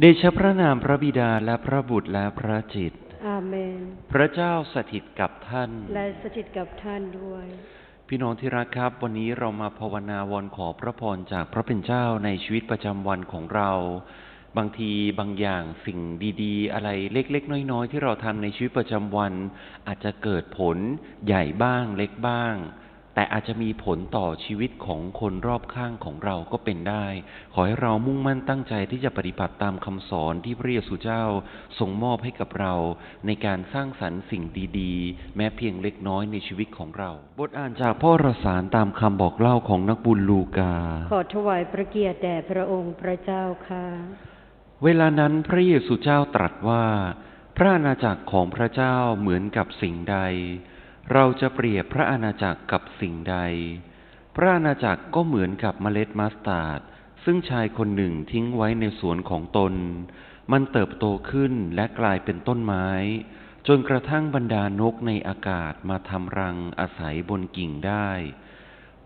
เดชะพระนามพระบิดาและพระบุตรและพระจิตรอาเมน พระเจ้าสถิตกับท่าน และสถิตกับท่านด้วย พี่น้องที่รักครับ วันนี้เรามาภาวนาวอนขอพระพรจากพระเป็นเจ้าในชีวิตประจำวันของเรา บางทีบางอย่างสิ่งดีๆ อะไรเล็กๆ น้อยๆ ที่เราทำในชีวิตประจำวัน อาจจะเกิดผลใหญ่บ้างเล็กบ้าง แต่อาจจะมีผลต่อชีวิตของคนรอบข้างของเราก็เป็นได้ ขอให้เรามุ่งมั่นตั้งใจที่จะปฏิบัติตามคำสอนที่พระเยซูเจ้าทรงมอบให้กับเรา ในการสร้างสรรค์สิ่งดีๆ แม้เพียงเล็กน้อยในชีวิตของเรา บทอ่านจากพ่อรสารตามคำบอกเล่าของนักบุญลูกา ขอถวายพระเกียรติแด่พระองค์พระเจ้าค่ะ เวลานั้นพระเยซูเจ้าตรัสว่า พระอาณาจักรของพระเจ้าเหมือนกับสิ่งใด เราจะเปรียบพระอาณาจักรกับสิ่งใด พระอาณาจักรก็เหมือนกับเมล็ดมัสตาร์ด ซึ่งชายคนหนึ่งทิ้งไว้ในสวนของตน มันเติบโตขึ้นและกลายเป็นต้นไม้ จนกระทั่งบรรดานกในอากาศมาทำรังอาศัยบนกิ่งได้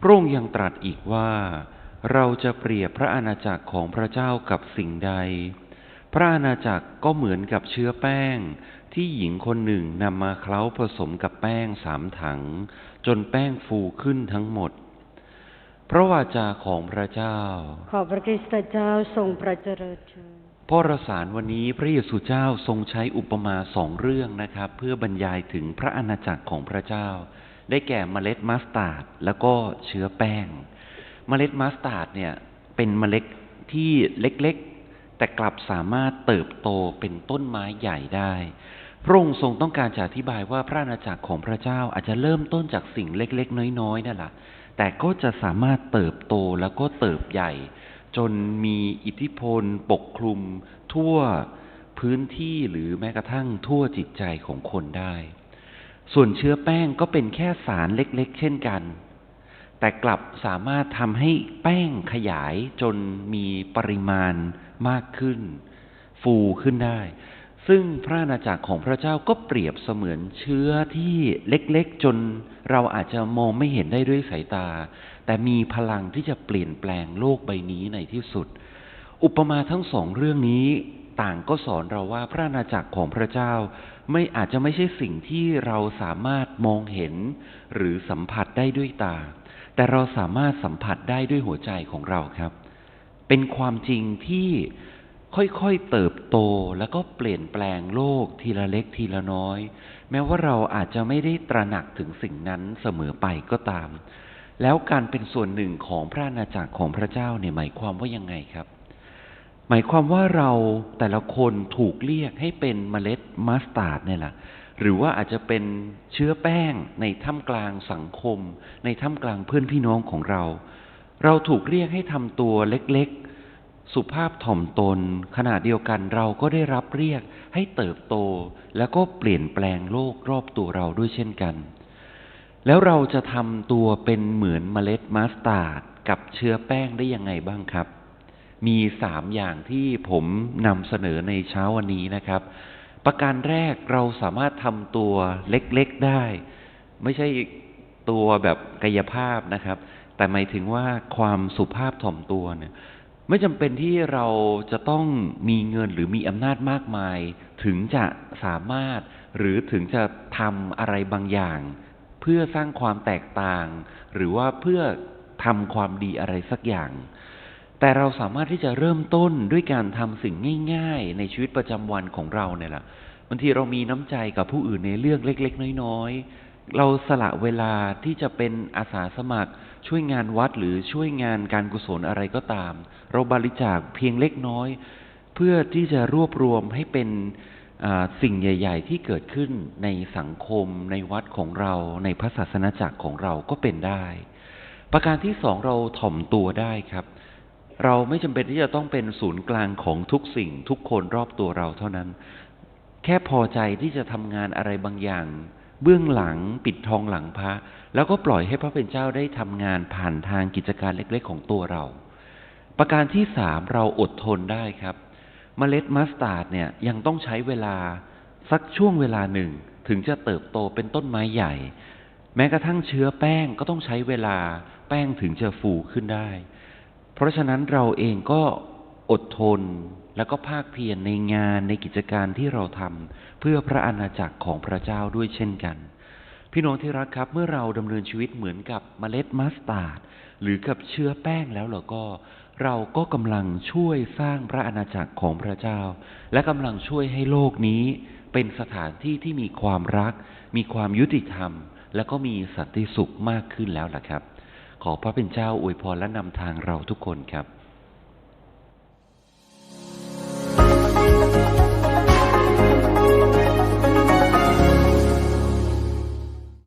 พระองค์ยังตรัสอีกว่า เราจะเปรียบพระอาณาจักรของพระเจ้ากับสิ่งใด พระอาณาจักรก็เหมือนกับเชื้อแป้ง ที่หญิงคนหนึ่งนำมาเคล้าผสมกับแป้งสามถัง จนแป้งฟูขึ้นทั้งหมด พระวาจาของพระเจ้า ขอพระคริสตเจ้าทรงพระเจริญเถิดพ่อรสารวันนี้พระเยซูเจ้าทรงใช้อุปมาสองเรื่องนะครับ เพื่อบรรยายถึงพระอาณาจักรของพระเจ้า ได้แก่เมล็ดมัสตาร์ดแล้วก็เชื้อแป้ง เมล็ดมัสตาร์ดเนี่ยเป็นเมล็ดที่เล็กๆ แต่กลับสามารถเติบโตเป็นต้นไม้ใหญ่ได้ พระองค์ทรงต้องการจะอธิบายว่าพระอาณาจักรของพระเจ้าอาจจะเริ่มต้นจากสิ่งเล็กๆ น้อยๆนั่นแหละแต่ก็จะสามารถเติบโตแล้วก็เติบใหญ่ จนมีอิทธิพล ปกคลุม ทั่วพื้นที่หรือแม้กระทั่งทั่วจิตใจของคนได้ ส่วนเชื้อแป้งก็เป็นแค่สารเล็ก ๆ เช่นกัน แต่กลับสามารถทำให้แป้งขยายจนมีปริมาณมากขึ้น ฟูขึ้นได้ ซึ่งพระอาณาจักรของพระเจ้าก็เปรียบเสมือนเชื้อที่เล็กๆ จนเราอาจจะมองไม่เห็นได้ด้วยสายตา แต่มีพลังที่จะเปลี่ยนแปลงโลกใบนี้ในที่สุด อุปมาทั้งสองเรื่องนี้ต่างก็สอนเราว่าพระอาณาจักรของพระเจ้า ไม่อาจจะไม่ใช่สิ่งที่เราสามารถมองเห็น หรือสัมผัสได้ด้วยตา แต่เราสามารถสัมผัสได้ด้วยหัวใจของเราครับ เป็นความจริงที่ค่อยๆเติบโตแล้วก็เปลี่ยนแปลงโลกทีละเล็กทีละน้อย แม้ว่าเราอาจจะไม่ได้ตระหนักถึงสิ่งนั้นเสมอไปก็ตาม แล้วการเป็นส่วนหนึ่งของพระอาณาจักรของพระเจ้าเนี่ยหมายความว่ายังไงครับ หมายความว่าเราแต่ละคนถูกเรียกให้เป็นเมล็ดมัสตาร์ดเนี่ยแหละ หรือว่าอาจจะเป็นเชื้อแป้งในท่ามกลางสังคม ในท่ามกลางเพื่อนพี่น้องของเรา เราถูกเรียกให้ทำตัวเล็กๆ สุภาพถ่อมตน ขณะเดียวกันเราก็ได้รับเรียกให้เติบโต แล้วก็เปลี่ยนแปลงโลกรอบตัวเราด้วยเช่นกัน แล้วเราจะทำตัวเป็นเหมือนเมล็ดมัสตาร์ดกับเชื้อแป้งได้ยังไงบ้างครับ มีสามอย่างที่ผมนำเสนอในเช้าวันนี้นะครับ ประการแรกเราสามารถทำตัวเล็กๆได้ ไม่ใช่ตัวแบบกายภาพนะครับ แต่หมายถึงว่าความสุภาพถ่อมตัวเนี่ยไม่จำเป็นที่เราจะต้องมีเงินหรือมีอำนาจมากมาย ถึงจะสามารถหรือถึงจะทำอะไรบางอย่าง เพื่อสร้างความแตกต่าง หรือว่าเพื่อทำความดีอะไรสักอย่าง แต่เราสามารถที่จะเริ่มต้นด้วยการทำสิ่งง่าย ๆ ในชีวิตประจำวันของเราเนี่ยแหละบางทีเรามีน้ำใจกับผู้อื่นในเรื่องเล็ก ๆ น้อยๆ เราสละเวลาที่จะเป็นอาสาสมัคร ช่วยงานวัดหรือช่วยงานการกุศลอะไรก็ตาม เราบริจาคเพียงเล็กน้อย เพื่อที่จะรวบรวมให้เป็นสิ่งใหญ่ ๆ ที่เกิดขึ้นในสังคมในวัดของเราในพระศาสนาจักรของเราก็เป็นได้ ประการที่สองเราถ่อมตัวได้ครับ เราไม่จำเป็นที่จะต้องเป็นศูนย์กลางของทุกสิ่งทุกคนรอบตัวเราเท่านั้น แค่พอใจที่จะทำงานอะไรบางอย่าง เบื้องหลังปิดทองหลังพระ แล้วก็ปล่อยให้พระเป็นเจ้าได้ทำงานผ่านทางกิจการเล็กๆ ของตัวเรา ประการที่สามเราอดทนได้ครับเมล็ดมัสตาร์ดเนี่ยยังต้องใช้เวลาสักช่วงเวลาหนึ่ง ถึงจะเติบโตเป็นต้นไม้ใหญ่ แม้กระทั่งเชื้อแป้งก็ต้องใช้เวลาแป้งถึงจะฟูขึ้นได้ เพราะฉะนั้นเราเองก็อดทนแล้วก็ภาคเพียรในงานในกิจการที่เราทำเพื่อพระอาณาจักรของพระเจ้าด้วยเช่นกัน พี่น้องที่รักครับเมื่อเราดำเนินชีวิตเหมือนกับเมล็ดมัสตาร์ดหรือกับเชื้อแป้งแล้วเราก็ เราก็กำลังช่วยสร้างพระอาณาจักรของพระเจ้า และกำลังช่วยให้โลกนี้ เป็นสถานที่ที่มีความรัก มีความยุติธรรม และก็มีสันติสุขมากขึ้นแล้วล่ะครับ ขอพระเป็นเจ้าอวยพรและนำทางเราทุกคนครับ